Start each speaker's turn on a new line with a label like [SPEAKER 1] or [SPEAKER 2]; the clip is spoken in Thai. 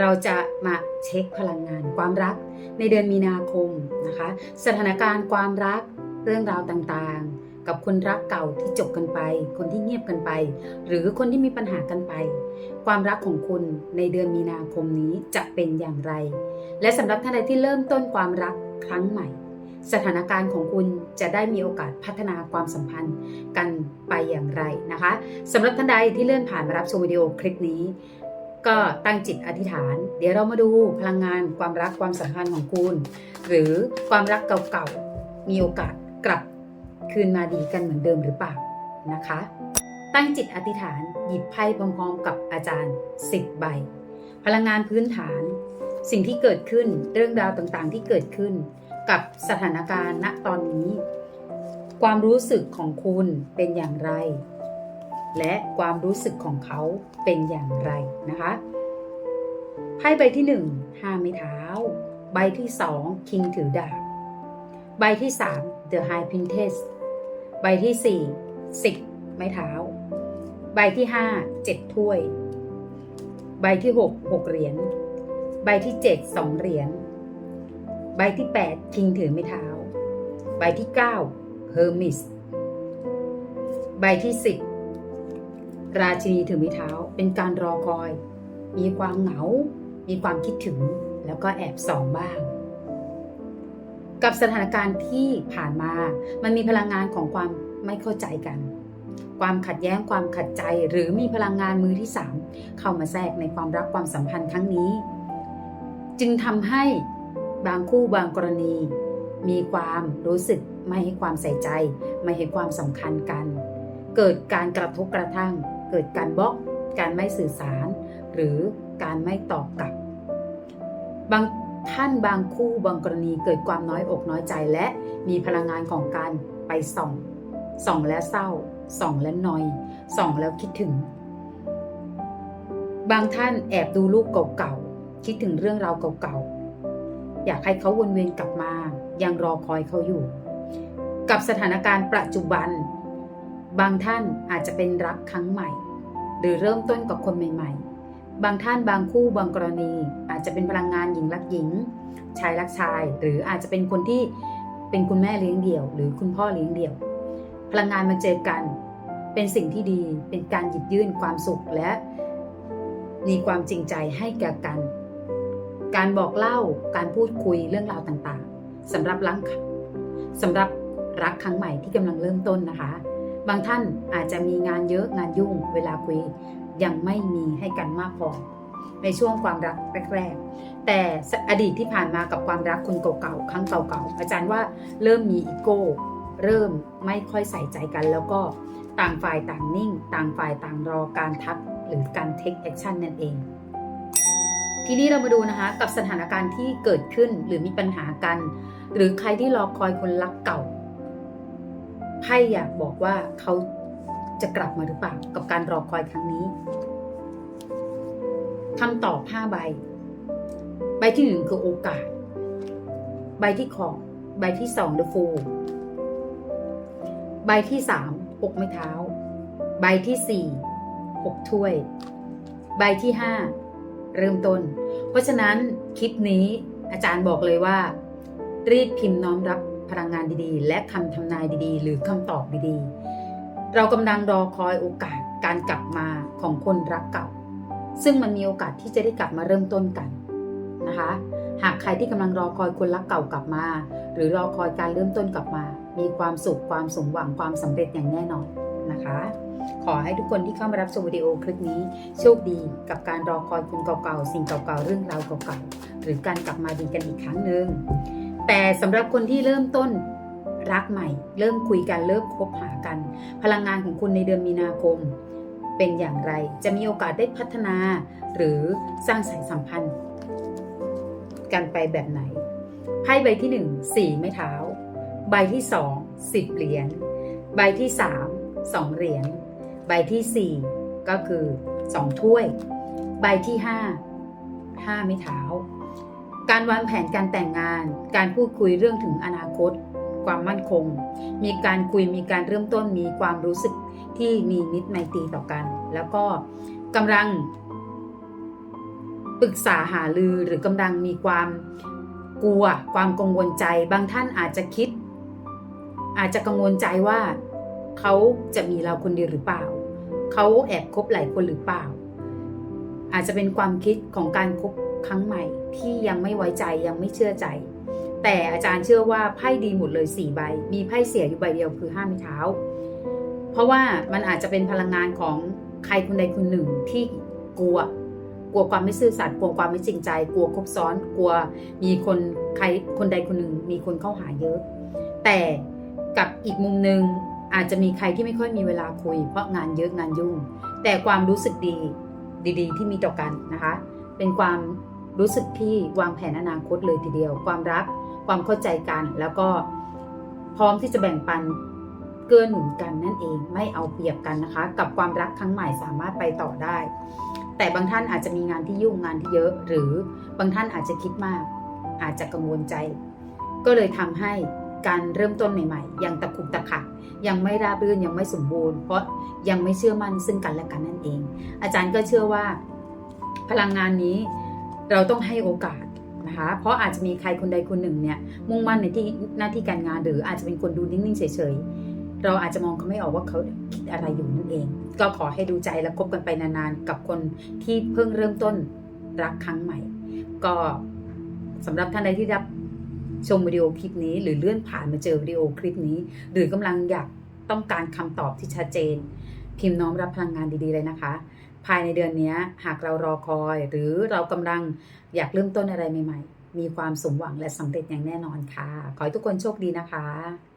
[SPEAKER 1] เราจะมาเช็คพลังงานความรักในเดือนมีนาคมนะคะ สถานการณ์ความรักเรื่องราวต่างๆ กับคนรักเก่าที่จบกันไป คนที่เงียบกันไป หรือคนที่มีปัญหากันไป ความรักของคุณในเดือนมีนาคมนี้จะเป็นอย่างไร และสำหรับท่านใดที่เริ่มต้นความรักครั้งใหม่ สถานการณ์ของคุณจะได้มีโอกาสพัฒนาความสัมพันธ์กันไปอย่างไรนะคะสำหรับท่านใดที่เลื่อนผ่านมารับชมวิดีโอคลิปนี้ ก็ตั้งจิตอธิษฐาน เดี๋ยวเรามาดูพลังงานความรักความสัมพันธ์ของคุณ หรือความรักเก่าๆ มีโอกาสกลับคืนมาดีกันเหมือนเดิมหรือเปล่านะคะ ตั้งจิตอธิษฐานหยิบไพ่พร้อมๆกับอาจารย์10ใบ พลังงานพื้นฐาน สิ่งที่เกิดขึ้นเรื่องราวต่างๆ ที่เกิดขึ้น กับสถานการณ์ณตอนนี้ ความรู้สึกของคุณเป็นอย่างไร และความรู้สึกของเขาเป็นอย่างไรนะคะไพ่ใบที่ 1 ห้าไม้เท้า ใบที่ 2 คิงถือดาบ ใบที่ 3 The High Princess ใบที่ 4 10 ไม้เท้า ใบที่ 5 7 ถ้วย ใบที่ 6 6 เหรียญ ใบที่ 7 2 เหรียญ ใบที่ 8 คิงถือไม้เท้า ใบที่ 9 Hermes ใบที่ 10 ราชินีถือไม้เท้าเป็นการรอคอย มีความเหงา มีความคิดถึงแล้วก็แอบส่องบ้าง กับสถานการณ์ที่ผ่านมา มันมีพลังงานของความไม่เข้าใจกัน ความขัดแย้งความขัดใจหรือมีพลังงานมือที่สามเข้ามาแทรกในความรักความสัมพันธ์ครั้งนี้ จึงทำให้บางคู่บางกรณี มีความรู้สึกไม่ให้ความใส่ใจ ไม่ให้ความสำคัญกัน เกิดการกระทบกระทั่ง เกิดการบล็อก การไม่สื่อสาร หรือการไม่ตอบกลับ บางท่านบางคู่บางกรณีเกิดความน้อยอกน้อยใจและมีพลังงานของการไปส่อง ส่องแล้วเศร้า ส่องแล้วนอย ส่องแล้วคิดถึง บางท่านแอบดูรูปเก่าๆ คิดถึงเรื่องราวเก่าๆ อยากให้เขาวนเวียนกลับมา ยังรอคอยเขาอยู่ กับสถานการณ์ปัจจุบัน บางท่านอาจจะเป็นรักครั้งใหม่ หรือเริ่มต้นกับคนใหม่ ๆ บางท่านบางคู่บางกรณี อาจจะเป็นพลังงานหญิงรักหญิง ชายรักชาย หรืออาจจะเป็นคนที่เป็นคุณแม่เลี้ยงเดี่ยว หรือคุณพ่อเลี้ยงเดี่ยว พลังงานมาเจอกัน เป็นสิ่งที่ดีเป็นการหยิบยื่นความสุขและ มีความจริงใจให้แก่กัน การบอกเล่าการพูดคุยเรื่องราวต่างๆสำหรับรักสำหรับรักครั้งใหม่ที่กำลังเริ่มต้นนะคะ บางท่านอาจจะมีงานเยอะงานยุ่ง เวลาคุยยังไม่มีให้กันมากพอ ในช่วงความรักแรกๆแต่อดีตที่ผ่านมากับความรักคนเก่าๆครั้งเก่าๆอาจารย์ว่าเริ่มมีอีโก้เริ่มไม่ค่อยใส่ใจกัน แล้วก็ต่างฝ่ายต่างนิ่ง ต่างฝ่ายต่างรอการทักหรือการเทคแอคชั่นนั่นเอง ทีนี้เรามาดูนะคะกับสถานการณ์ที่เกิดขึ้นหรือมีปัญหากัน หรือใครที่รอคอยคนรักเก่า ไพ่อยากบอกว่าเขาจะกลับมาหรือเปล่ากับการรอคอยครั้งนี้คำตอบ5ใบ ใบที่หนึ่งคือโอกาส ใบที่ขอบใบที่สอง The Fool ใบที่สามหกไม้เท้า ใบที่สี่หกถ้วย ใบที่ห้าเริ่มต้น เพราะฉะนั้นคลิปนี้อาจารย์บอกเลยว่า รีบพิมพ์น้อมรับ พลังงานดีๆ และคำทำนายดีๆ หรือคำตอบดีๆ เรากำลังรอคอยโอกาสการกลับมาของคนรักเก่า ซึ่งมันมีโอกาสที่จะได้กลับมาเริ่มต้นกันนะคะ หากใครที่กำลังรอคอยคนรักเก่ากลับมา หรือรอคอยการเริ่มต้นกลับมา มีความสุขความสมหวังความสำเร็จอย่างแน่นอนนะคะ ขอให้ทุกคนที่เข้ามารับชมวิดีโอคลิปนี้ โชคดีกับการรอคอยคนเก่าๆ สิ่งเก่าๆ เรื่องราวเก่าๆ หรือการกลับมาดีกันอีกครั้งหนึ่ง แต่สำหรับคนที่เริ่มต้นรักใหม่ เริ่มคุยกันเริ่มคบหากัน พลังงานของคุณในเดือนมีนาคม เป็นอย่างไรจะมีโอกาสได้พัฒนา หรือสร้างสายสัมพันธ์ กันไปแบบไหนไพ่ใบที่หนึ่งสี่ไม้เท้า ใบที่สองสิบเหรียญใบที่สามสองเหรียญใบที่สี่ก็คือสองถ้วย ใบที่ห้าห้าไม้เท้า การวางแผนการแต่งงาน การพูดคุยเรื่องถึงอนาคต ความมั่นคง มีการคุยมีการเริ่มต้นมีความรู้สึกที่มีมิตรไมตรีต่อกัน แล้วก็กำลังปรึกษาหารือหรือกำลังมีความกลัว ความกังวลใจ บางท่านอาจจะคิด อาจจะกังวลใจว่า เขาจะมีเราคนเดียวหรือเปล่า เขาแอบคบหลายคนหรือเปล่า อาจจะเป็นความคิดของการคบครั้งใหม่ที่ยังไม่ไว้ใจยังไม่เชื่อใจ แต่อาจารย์เชื่อว่าไพ่ดีหมดเลย4ใบ มีไพ่เสียอยู่ใบเดียวคือห้าไม้เท้า เพราะว่ามันอาจจะเป็นพลังงานของใครคนใดคนหนึ่งที่กลัว กลัวความไม่ซื่อสัตย์กลัวความไม่จริงใจ กลัวคบซ้อน กลัวมีคนใครคนใดคนหนึ่ง มีคนเข้าหาเยอะ แต่กับอีกมุมหนึ่งอาจจะมีใครที่ไม่ค่อยมีเวลาคุย เพราะงานเยอะงานยุ่ง แต่ความรู้สึกดี ดีๆ ที่มีต่อกันนะคะ เป็นความรู้สึกที่วางแผนอนาคตเลยทีเดียว ความรัก ความเข้าใจกัน แล้วก็พร้อมที่จะแบ่งปันเกื้อหนุนกันนั่นเอง ไม่เอาเปรียบกันนะคะ กับความรักครั้งใหม่สามารถไปต่อได้ แต่บางท่านอาจจะมีงานที่ยุ่งงานที่เยอะ หรือบางท่านอาจจะคิดมาก อาจจะกังวลใจ ก็เลยทำให้ การเริ่มต้นใหม่ ๆ ยังตะคุกตะขักยังไม่ราบรื่นยังไม่สมบูรณ์ เพราะยังไม่เชื่อมั่นซึ่งกันและกันนั่นเอง อาจารย์ก็เชื่อว่า พลังงานนี้เราต้องให้โอกาสนะคะ เพราะอาจจะมีใครคนใดคนหนึ่งเนี่ยมุ่งมั่นในที่หน้าที่การงานหรืออาจจะเป็นคนดูนิ่งๆเฉยๆเราอาจจะมองเขาไม่ออกว่าเขาคิดอะไรอยู่นั่นเอง ก็ขอให้ดูใจและคบกันไปนานๆกับคนที่เพิ่งเริ่มต้นรักครั้งใหม่ ก็สำหรับท่านใดที่รับ ชมวิดีโอคลิปนี้ หรือเลื่อนผ่านมาเจอวิดีโอคลิปนี้ หรือกำลังอยากต้องการคำตอบที่ชัดเจน พิมพ์น้อมรับพลังงานดีๆเลยนะคะ ภายในเดือนนี้หากเรารอคอย หรือเรากำลังอยากเริ่มต้นอะไรใหม่ ๆ มีความสมหวังและสำเร็จอย่างแน่นอนค่ะ ขอให้ทุกคนโชคดีนะคะ